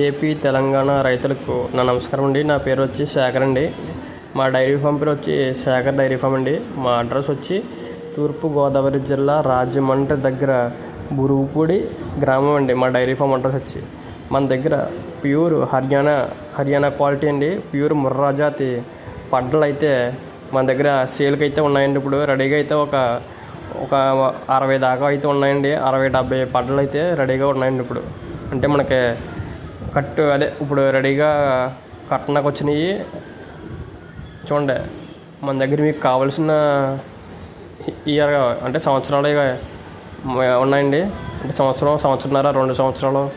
AP Telangana రైతులకు నా నమస్కారం అండి. నా పేరు వచ్చి శేఖర్ అండి. మా డైరీ ఫామ్ పేరు వచ్చి శేఖర్ డైరీ ఫామ్ అండి. మా అడ్రస్ వచ్చి తూర్పు గోదావరి జిల్లా రాజమండ్రి దగ్గర బురుగుపూడి గ్రామం అండి. మా డైరీ ఫామ్ అడ్రస్ వచ్చి మన దగ్గర ప్యూర్ హర్యానా హర్యానా క్వాలిటీ అండి. ప్యూర్ ముర్రా జాతి పడ్డలు అయితే మన దగ్గర సేల్కి అయితే ఉన్నాయండి. ఇప్పుడు రెడీగా అయితే ఒక ఒక అరవై దాకా అయితే ఉన్నాయండి. అరవై డెబ్బై పడ్డలు అయితే రెడీగా ఉన్నాయండి ఇప్పుడు. అంటే మనకి కట్టు అదే ఇప్పుడు రెడీగా కట్టనకు వచ్చినాయి. చూడండి మన దగ్గర మీకు కావాల్సిన ఇయర్ అంటే సంవత్సరాలు ఇక ఉన్నాయండి. అంటే సంవత్సరం సంవత్సరంన్నర రెండు సంవత్సరాలు.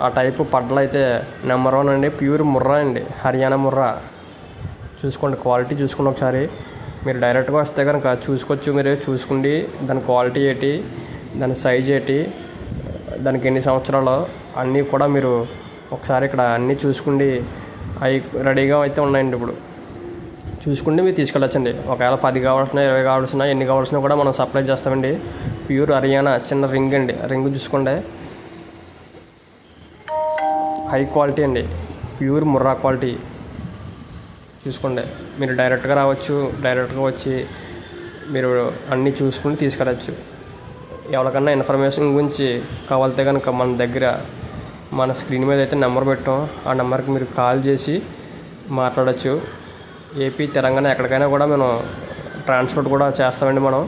ఆ టైపు పడ్డలు అయితే నెంబర్ వన్ అండి. ప్యూర్ ముర్రా అండి. హర్యానా ముర్రా. చూసుకోండి క్వాలిటీ చూసుకోండి ఒకసారి. మీరు డైరెక్ట్గా వస్తే కనుక చూసుకోవచ్చు మీరు చూసుకోండి. దాని క్వాలిటీ ఏంటి? దాని సైజ్ ఏంటి? దానికి ఎన్ని సంవత్సరాలు? అన్నీ కూడా మీరు ఒకసారి ఇక్కడ అన్నీ చూసుకోండి అవి రెడీగా అయితే ఉన్నాయండి ఇప్పుడు. చూసుకుంటే మీరు తీసుకెళ్ళొచ్చండి. ఒకవేళ పది కావాల్సిన ఇరవై కావాల్సిన ఎన్ని కావాల్సిన కూడా మనం సప్లై చేస్తామండి. ప్యూర్ హర్యానా చిన్న రింగ్ అండి. రింగ్ చూసుకోండి. హై క్వాలిటీ అండి. Pure Murrah quality. చూసుకోండి. మీరు డైరెక్ట్గా రావచ్చు డైరెక్ట్గా వచ్చి మీరు అన్నీ చూసుకుని తీసుకెళ్ళచ్చు. ఎవరికన్నా ఇన్ఫర్మేషన్ గురించి కావాలితే కనుక మన దగ్గర మన స్క్రీన్ మీద అయితే నెంబర్ పెట్టాం. ఆ నెంబర్కి మీరు కాల్ చేసి మాట్లాడచ్చు. ఏపీ తెలంగాణ ఎక్కడికైనా కూడా మనం ట్రాన్స్పోర్ట్ కూడా చేస్తామండి మనం.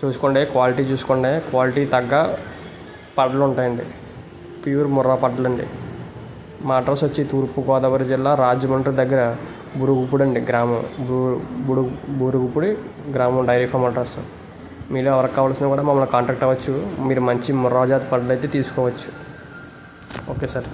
చూసుకోండి క్వాలిటీ చూసుకోండి. క్వాలిటీ తగ్గ పడ్డలు ఉంటాయండి. ప్యూర్ ముర్రా పడ్డలు అండి మా అడ్రస్ వచ్చి తూర్పు గోదావరి జిల్లా రాజమండ్రి దగ్గర బురుగుపూడి అండి గ్రామం. బుడు బురుగుపూడి గ్రామం డైరీ ఫామ్ అడ్రస్. మీలో ఎవరికి కావాల్సిన కూడా మమ్మల్ని కాంటాక్ట్ అవ్వచ్చు. మీరు మంచి ముర్రా జాతి పడ్డలు అయితే తీసుకోవచ్చు. Okay sir.